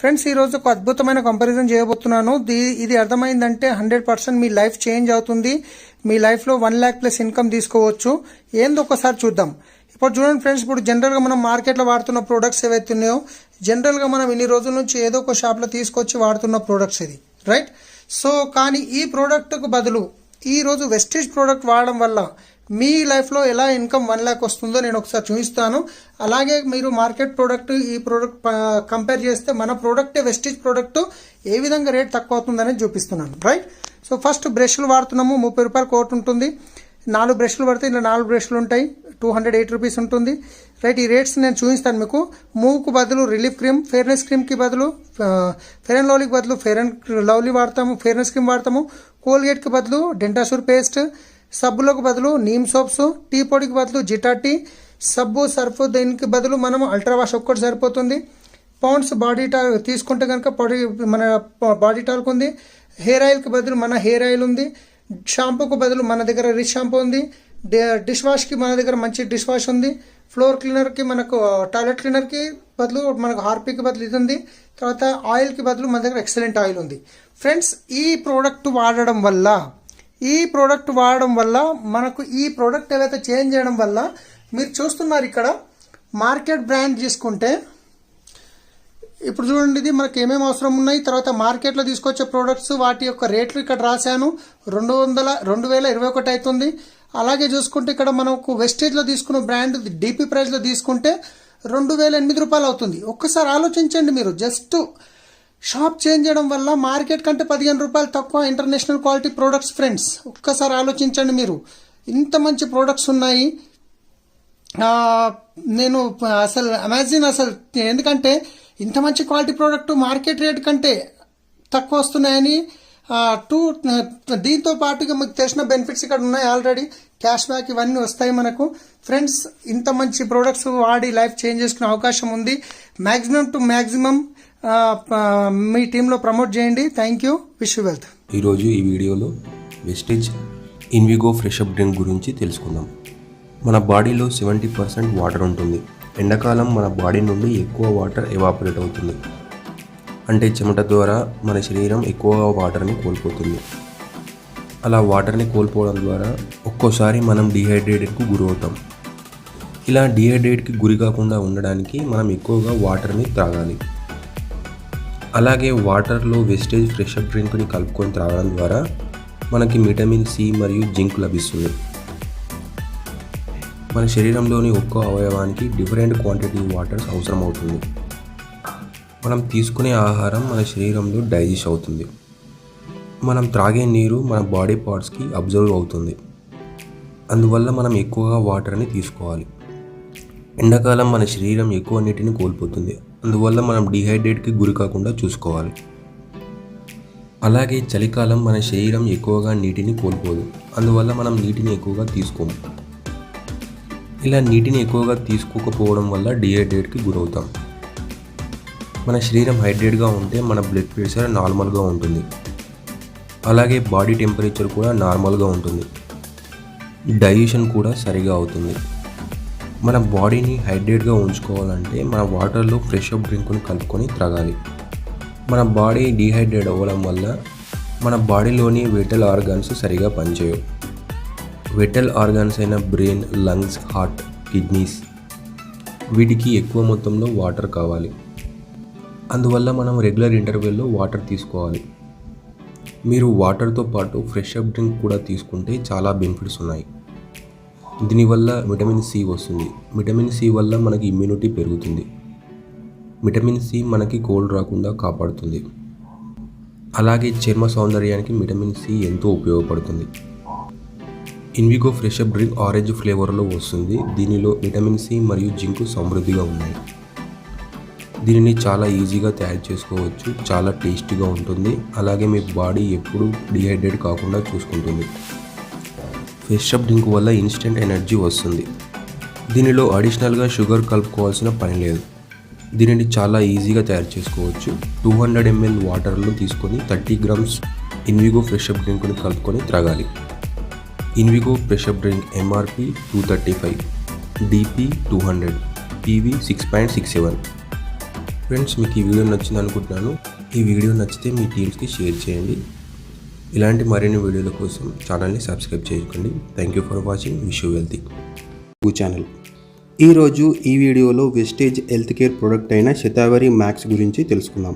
Friends ఈ రోజు ఒక అద్భుతమైన కంపారిజన్ చేయబోతున్నాను. దీ- ఇది అర్థమైందంటే హండ్రెడ్ పర్సెంట్ మీ లైఫ్ చేంజ్ అవుతుంది. మీ లైఫ్లో వన్ ల్యాక్ ప్లస్ ఇన్కమ్ తీసుకోవచ్చు. ఏందో ఒకసారి చూద్దాం. ఇప్పుడు చూడండి ఫ్రెండ్స్ ఇప్పుడు జనరల్గా మనం మార్కెట్లో వాడుతున్న ప్రొడక్ట్స్ ఏవైతే ఉన్నాయో జనరల్గా మనం ఇన్ని రోజుల నుంచి ఏదో ఒక షాప్లో తీసుకొచ్చి వాడుతున్న ప్రొడక్ట్స్ ఇది. రైట్ సో కానీ ఈ ప్రోడక్ట్కు బదులు ఈ రోజు వెస్టేజ్ ప్రోడక్ట్ వాడడం వల్ల మీ లైఫ్లో ఎలా ఇన్కమ్ వన్ ల్యాక్ వస్తుందో నేను ఒకసారి చూపిస్తాను. అలాగే మీరు మార్కెట్ ప్రోడక్ట్ ఈ ప్రోడక్ట్ కంపేర్ చేస్తే మన ప్రోడక్టే వెస్టేజ్ ప్రోడక్ట్ ఏ విధంగా రేట్ తక్కువ అవుతుందనేది చూపిస్తున్నాను. రైట్ సో ఫస్ట్ బ్రష్లు వాడుతున్నాము. ముప్పై రూపాయలు కోట్ ఉంటుంది. నాలుగు బ్రష్లు పడితే ఇలా నాలుగు బ్రష్లు ఉంటాయి. టూ హండ్రెడ్ ఎయిట్ రూపీస్ ఉంటుంది. రైట్ ఈ రేట్స్ నేను చూపిస్తాను మీకు. మూవ్కు బదులు రిలీఫ్ క్రీమ్ ఫెయిర్నెస్ క్రీమ్కి బదులు ఫెయిర్ అండ్ లవ్లీకి బదులు ఫెయిర్ అండ్ లవ్లీ వాడతాము ఫెయిర్నెస్ క్రీమ్ వాడతాము. కోల్గేట్కి బదులు డెంటాసూర్ పేస్ట్ సబ్బులకు బదులు నీమ్ సోప్స్ టీ పొడికి బదులు జిటా టీ సబ్బు సర్ఫ్ దీనికి బదులు మనం అల్ట్రా వాష్ ఒక్కటి సరిపోతుంది. పౌండ్స్ బాడీ టాల్ తీసుకుంటే కనుక పొడి మన బాడీ టాల్క్ ఉంది హెయిర్ ఆయిల్కి బదులు మన హెయిర్ ఆయిల్ ఉంది. షాంపూకు బదులు మన దగ్గర రిచ్ షాంపూ ఉంది. డిష్ వాష్కి మన దగ్గర మంచి డిష్ వాష్ ఉంది. ఫ్లోర్ క్లీనర్కి మనకు టాయిలెట్ క్లీనర్కి బదులు మనకు హార్పిక్ బదులు ఇది ఉంది. తర్వాత ఆయిల్కి బదులు మన దగ్గర ఎక్సలెంట్ ఆయిల్ ఉంది. ఫ్రెండ్స్ ఈ ప్రోడక్ట్ వాడడం వల్ల ఈ ప్రోడక్ట్ వాడడం వల్ల మనకు ఈ ప్రోడక్ట్ ఏదైతే చేంజ్ చేయడం వల్ల మీరు చూస్తున్నారు ఇక్కడ మార్కెట్ బ్రాండ్ తీసుకుంటే ఇప్పుడు చూడండి ఇది మనకు ఏమేమి అవసరం ఉన్నాయి తర్వాత మార్కెట్లో తీసుకొచ్చే ప్రోడక్ట్స్ వాటి యొక్క రేట్లు ఇక్కడ రాశాను రెండు వందల రెండు వేల ఇరవై ఒకటి అవుతుంది. అలాగే చూసుకుంటే ఇక్కడ మనకు వెస్టేజ్లో తీసుకున్న బ్రాండ్ డీపీ ప్రైస్లో తీసుకుంటే రెండు వేల ఎనిమిది రూపాయలు అవుతుంది. ఒక్కసారి ఆలోచించండి మీరు జస్ట్ షాప్ చేంజ్ చేయడం వల్ల మార్కెట్ కంటే పదిహేను రూపాయలు తక్కువ ఇంటర్నేషనల్ క్వాలిటీ ప్రోడక్ట్స్ ఫ్రెండ్స్ ఒక్కసారి ఆలోచించండి మీరు. ఇంత మంచి ప్రోడక్ట్స్ ఉన్నాయి. నేను అసలు అమెజిన్ అసలు ఎందుకంటే ఇంత మంచి క్వాలిటీ ప్రోడక్ట్ మార్కెట్ రేట్ కంటే తక్కువ వస్తున్నాయని టూ దీంతో పాటుగా మీకు తెలిసిన బెనిఫిట్స్ ఇక్కడ ఉన్నాయి ఆల్రెడీ క్యాష్ బ్యాక్ ఇవన్నీ వస్తాయి మనకు. ఫ్రెండ్స్ ఇంత మంచి ప్రోడక్ట్స్ వాడి లైఫ్ చేంజ్ చేసుకునే అవకాశం ఉంది. మ్యాక్సిమం టు మ్యాక్సిమం మీ టీంలో ప్రమోట్ చేయండి. Thank you wish you wealth ఈరోజు ఈ వీడియోలో Vestige Invigo fresh up drink గురించి తెలుసుకుందాం. మన బాడీలో సెవెంటీ పర్సెంట్ వాటర్ ఉంటుంది. ఎండాకాలం మన బాడీ నుండి ఎక్కువ వాటర్ ఎవాపరేట్ అవుతుంది. అంటే చెమట ద్వారా మన శరీరం ఎక్కువగా వాటర్ని కోల్పోతుంది. అలా వాటర్ని కోల్పోవడం ద్వారా ఒక్కోసారి మనం డిహైడ్రేటెడ్కు గురవుతాం. ఇలా డిహైడ్రేట్కి గురి కాకుండా ఉండడానికి మనం ఎక్కువగా వాటర్ని త్రాగాలి. అలాగే వాటర్లో వెస్టేజ్ ఫ్రెష్ అప్ డ్రింక్ని కలుపుకొని త్రాగడం ద్వారా మనకి విటమిన్ సి మరియు జింక్ లభిస్తుంది. మన శరీరంలోని ఒక్కో అవయవానికి డిఫరెంట్ క్వాంటిటీ వాటర్ అవసరం అవుతుంది మనం తీసుకునే ఆహారం మన శరీరంలో డైజెస్ట్ అవుతుంది. మనం త్రాగే నీరు మన బాడీ పార్ట్స్కి అబ్జర్వ్ అవుతుంది. అందువల్ల మనం ఎక్కువగా వాటర్ని తీసుకోవాలి. ఎండాకాలం మన శరీరం ఎక్కువ నీటిని కోల్పోతుంది. అందువల్ల మనం డిహైడ్రేట్కి గురి కాకుండా చూసుకోవాలి. అలాగే చలికాలం మన శరీరం ఎక్కువగా నీటిని కోల్పోదు. అందువల్ల మనం నీటిని ఎక్కువగా తీసుకోము. ఇలా నీటిని ఎక్కువగా తీసుకోకపోవడం వల్ల డిహైడ్రేట్కి గురవుతాం. మన శరీరం హైడ్రేట్గా ఉంటే మన బ్లడ్ ప్రెషర్ నార్మల్గా ఉంటుంది. అలాగే బాడీ టెంపరేచర్ కూడా నార్మల్గా ఉంటుంది. డైజెషన్ కూడా సరిగా అవుతుంది. మన బాడీని హైడ్రేట్గా ఉంచుకోవాలంటే మన వాటర్లో ఫ్రెష్ అప్ డ్రింక్ని కలుపుకొని త్రాగాలి. మన బాడీ డీహైడ్రేట్ అవ్వడం వల్ల మన బాడీలోని వెటల్ ఆర్గాన్స్ సరిగా పనిచేయవు. వెటల్ ఆర్గాన్స్ అయిన బ్రెయిన్ లంగ్స్ హార్ట్ కిడ్నీస్ వీటికి ఎక్కువ మొత్తంలో వాటర్ కావాలి. అందువల్ల మనం రెగ్యులర్ ఇంటర్వెల్లో వాటర్ తీసుకోవాలి. మీరు వాటర్తో పాటు ఫ్రెష్ అప్ డ్రింక్ కూడా తీసుకుంటే చాలా బెనిఫిట్స్ ఉన్నాయి. దీనివల్ల విటమిన్ సి వస్తుంది. విటమిన్ సి వల్ల మనకి ఇమ్యూనిటీ పెరుగుతుంది. విటమిన్ సి మనకి కోల్డ్ రాకుండా కాపాడుతుంది. అలాగే చర్మ సౌందర్యానికి విటమిన్ సి ఎంతో ఉపయోగపడుతుంది. Invigo fresh up drink orange ఫ్లేవర్లో వస్తుంది. దీనిలో విటమిన్ సి మరియు జింక్ సమృద్ధిగా ఉన్నాయి. దీనిని చాలా ఈజీగా తయారు చేసుకోవచ్చు. చాలా టేస్టీగా ఉంటుంది. అలాగే మీ బాడీ ఎప్పుడూ డిహైడ్రేట్ కాకుండా చూసుకుంటుంది. ఫ్రెష్ డ్రింక్ వల్ల ఇన్స్టెంట్ ఎనర్జీ వస్తుంది. దీనిలో అడిషనల్గా షుగర్ కలుపుకోవాల్సిన పని లేదు. దీనిని చాలా ఈజీగా తయారు చేసుకోవచ్చు. టూ హండ్రెడ్ ఎంఎల్ వాటర్లో తీసుకొని thirty grams Invigo fresh up డ్రింక్ని కలుపుకొని త్రాగాలి. Invigo fresh up drink MRP two thirty five DP two hundred PV six point six seven. Friends మీకు ఈ వీడియో నచ్చింది అనుకుంటున్నాను ఈ వీడియో నచ్చితే మీ టీమ్స్కి షేర్ చేయండి. ఇలాంటి మరిన్ని వీడియోల కోసం ఛానల్ని సబ్స్క్రైబ్ చేసుకోండి. Thank you for watching wish you wealthy channel ఈరోజు ఈ వీడియోలో వెస్టేజ్ హెల్త్ కేర్ ప్రోడక్ట్ అయిన శతావరి మ్యాక్స్ గురించి తెలుసుకుందాం.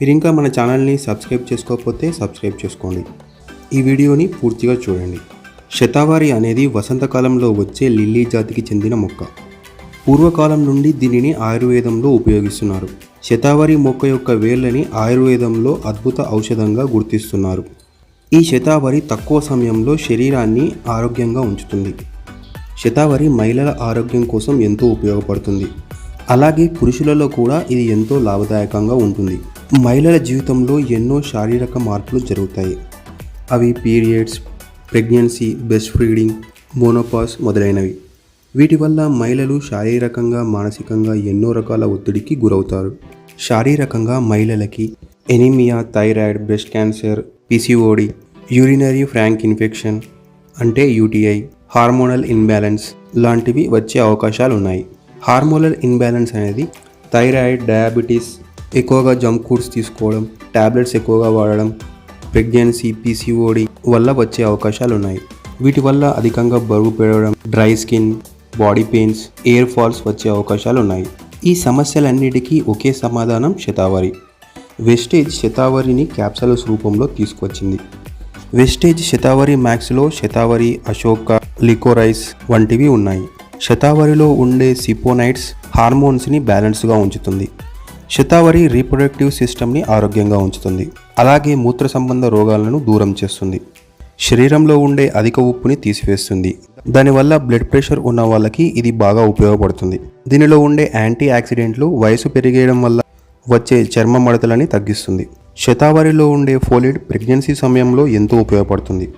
మీరు ఇంకా మన ఛానల్ని సబ్స్క్రైబ్ చేసుకోకపోతే సబ్స్క్రైబ్ చేసుకోండి. ఈ వీడియోని పూర్తిగా చూడండి. శతావారి అనేది వసంతకాలంలో వచ్చే లిల్లీ జాతికి చెందిన మొక్క. పూర్వకాలం నుండి దీనిని ఆయుర్వేదంలో ఉపయోగిస్తున్నారు. శతావరి మొక్క యొక్క వేళ్ళని ఆయుర్వేదంలో అద్భుత ఔషధంగా గుర్తిస్తున్నారు. ఈ శతావరి తక్కువ సమయంలో శరీరాన్ని ఆరోగ్యంగా ఉంచుతుంది. శతావరి మహిళల ఆరోగ్యం కోసం ఎంతో ఉపయోగపడుతుంది. అలాగే పురుషులలో కూడా ఇది ఎంతో లాభదాయకంగా ఉంటుంది. మహిళల జీవితంలో ఎన్నో శారీరక మార్పులు జరుగుతాయి. అవి periods pregnancy breast feeding menopause మొదలైనవి. వీటి వల్ల మహిళలు శారీరకంగా మానసికంగా ఎన్నో రకాల ఒత్తిడికి గురవుతారు. శారీరకంగా మహిళలకి anaemia thyroid breast cancer PCOD urinary Frank infection అంటే యూటీఐ హార్మోనల్ ఇన్బ్యాలెన్స్ లాంటివి వచ్చే అవకాశాలు ఉన్నాయి హార్మోనల్ ఇన్బ్యాలెన్స్ అనేది థైరాయిడ్ డయాబెటీస్ ఎక్కువగా జంక్ ఫుడ్స్ తీసుకోవడం టాబ్లెట్స్ ఎక్కువగా వాడడం ప్రెగ్నెన్సీ పీసీఓడి వల్ల వచ్చే అవకాశాలు ఉన్నాయి వీటి వల్ల అధికంగా బరువు పెరగడం dry skin body pains hair falls వచ్చే అవకాశాలు ఉన్నాయి ఈ సమస్యలన్నిటికీ ఒకే సమాధానం శతావరి. వెస్టేజ్ శతావరిని క్యాప్సల్స్ రూపంలో తీసుకొచ్చింది. వెస్టేజ్ శతావరి మ్యాక్స్లో శతావరి అశోక లికోరైస్ వంటివి ఉన్నాయి. శతావరిలో ఉండే సిపోనైట్స్ హార్మోన్స్ని బ్యాలెన్స్గా ఉంచుతుంది. శతావరి రీప్రొడక్టివ్ సిస్టమ్ని ఆరోగ్యంగా ఉంచుతుంది. అలాగే మూత్ర సంబంధ రోగాలను దూరం చేస్తుంది. శరీరంలో ఉండే అధిక ఉప్పుని తీసివేస్తుంది. దానివల్ల బ్లడ్ ప్రెషర్ ఉన్న వాళ్ళకి ఇది బాగా ఉపయోగపడుతుంది. దీనిలో ఉండే యాంటీ ఆక్సిడెంట్లు వయసు పెరిగేయడం వల్ల వచ్చే చర్మ మడతలని తగ్గిస్తుంది. శతావరిలో ఉండే ఫోలిడ్ ప్రెగ్నెన్సీ సమయంలో ఎంతో ఉపయోగపడుతుంది.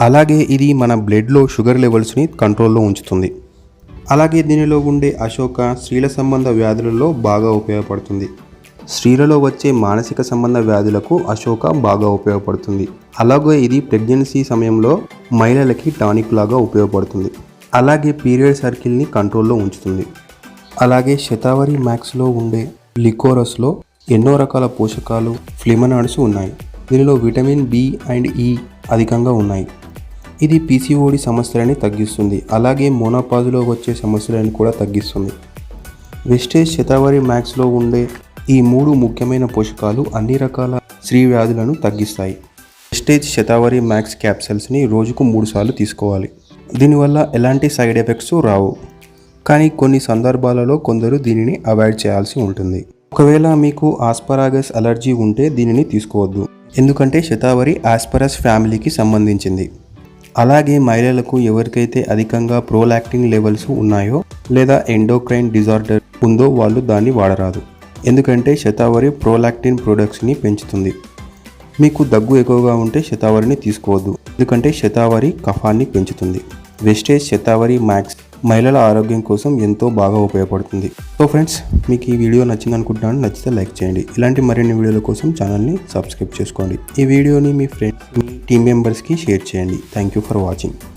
అలాగే ఇది మన బ్లడ్లో షుగర్ లెవెల్స్ని కంట్రోల్లో ఉంచుతుంది. అలాగే దీనిలో ఉండే అశోక స్త్రీల సంబంధ వ్యాధులలో బాగా ఉపయోగపడుతుంది. స్త్రీలలో వచ్చే మానసిక సంబంధ వ్యాధులకు అశోక బాగా ఉపయోగపడుతుంది. అలాగే ఇది ప్రెగ్నెన్సీ సమయంలో మహిళలకి టానిక్ లాగా ఉపయోగపడుతుంది. అలాగే పీరియడ్ సర్కిల్ని కంట్రోల్లో ఉంచుతుంది. అలాగే శతావరి మ్యాక్స్లో ఉండే లికోరస్లో ఎన్నో రకాల పోషకాలు ఫ్లిమనాడ్స్ ఉన్నాయి. దీనిలో విటమిన్ బి అండ్ ఈ అధికంగా ఉన్నాయి. ఇది పీసీఓడి సమస్యలని తగ్గిస్తుంది. అలాగే మోనోపాజులో వచ్చే సమస్యలను కూడా తగ్గిస్తుంది. వెస్టేజ్ శతావరి మ్యాక్స్లో ఉండే ఈ మూడు ముఖ్యమైన పోషకాలు అన్ని రకాల స్త్రీ వ్యాధులను తగ్గిస్తాయి. వెస్టేజ్ శతావరి మ్యాక్స్ క్యాప్సల్స్ని రోజుకు మూడు సార్లు తీసుకోవాలి. దీనివల్ల ఎలాంటి సైడ్ ఎఫెక్ట్స్ రావు. కానీ కొన్ని సందర్భాలలో కొందరు దీనిని అవాయిడ్ చేయాల్సి ఉంటుంది. ఒకవేళ మీకు ఆస్పరాగస్ అలర్జీ ఉంటే దీనిని తీసుకోవద్దు. ఎందుకంటే శతావరి ఆస్పరస్ ఫ్యామిలీకి సంబంధించింది. అలాగే మహిళలకు ఎవరికైతే అధికంగా ప్రోలాక్టింగ్ లెవెల్స్ ఉన్నాయో లేదా ఎండోక్రైన్ డిజార్డర్ ఉందో వాళ్ళు దాన్ని వాడరాదు. ఎందుకంటే శతావరి ప్రోలాక్టిన్ ప్రొడక్ట్స్ని పెంచుతుంది. మీకు దగ్గు ఎక్కువగా ఉంటే శతావరిని తీసుకోవద్దు. ఎందుకంటే శతావరి కఫాన్ని పెంచుతుంది. వెస్టేజ్ శతావరి మ్యాక్స్ మహిళల ఆరోగ్యం కోసం ఎంతో బాగా ఉపయోగపడుతుంది. సో ఫ్రెండ్స్ మీకు ఈ వీడియో నచ్చింది అనుకుంటున్నాను నచ్చితే లైక్ చేయండి. ఇలాంటి మరిన్ని వీడియోల కోసం ఛానల్ని సబ్స్క్రైబ్ చేసుకోండి. ఈ వీడియోని మీ ఫ్రెండ్స్ మీ టీం మెంబర్స్కి షేర్ చేయండి. Thank you for watching.